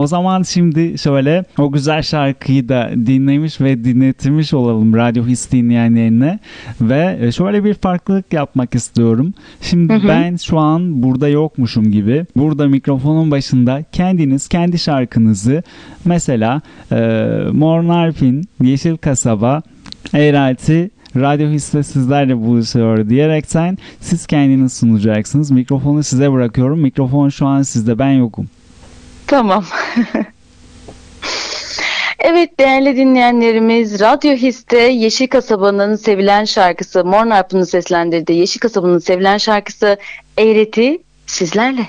O zaman şimdi şöyle o güzel şarkıyı da dinlemiş ve dinletmiş olalım Radyo His dinleyenlerine. Ve e, şöyle bir farklılık yapmak istiyorum. Şimdi Hı hı. ben şu an burada yokmuşum gibi. Burada mikrofonun başında kendiniz kendi şarkınızı mesela e, Mor Narpin, Yeşil Kasaba, Eğrelti Radyo His'te sizlerle buluşuyor diyerekten siz kendiniz sunacaksınız. Mikrofonu size bırakıyorum. Mikrofon şu an sizde ben yokum. Tamam. evet değerli dinleyenlerimiz Radyo His'te Yeşil Kasaba'nın sevilen şarkısı Mor Narpı'nın seslendirdiği Yeşil Kasaba'nın sevilen şarkısı Eğreti sizlerle.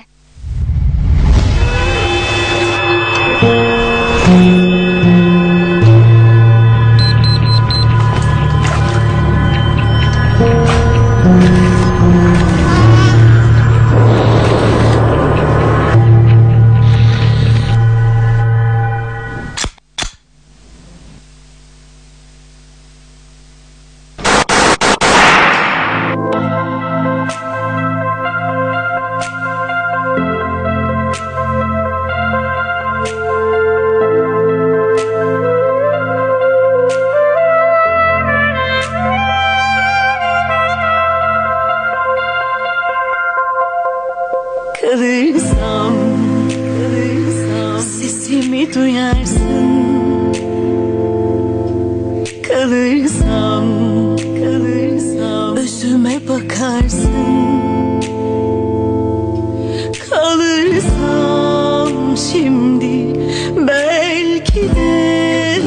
Kalırsam, kalırsam sesimi duyarsın. Kalırsam, kalırsam özüme bakarsın. Kalırsam şimdi belki de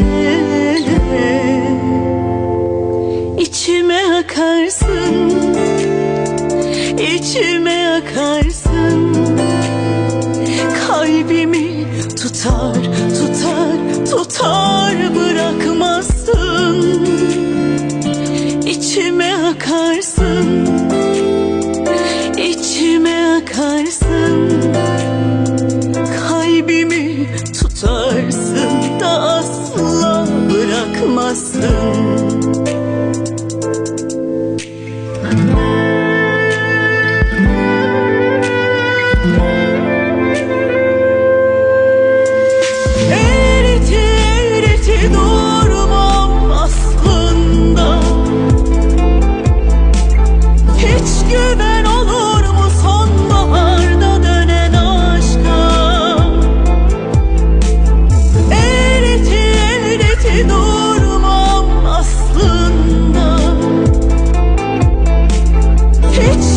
içime akarsın içime akarsın kalbimi tutar tutar tutar bırakmazsın. İçime akarsın içime akarsın. Kalbimi tutarsın da asla bırakmazsın. hit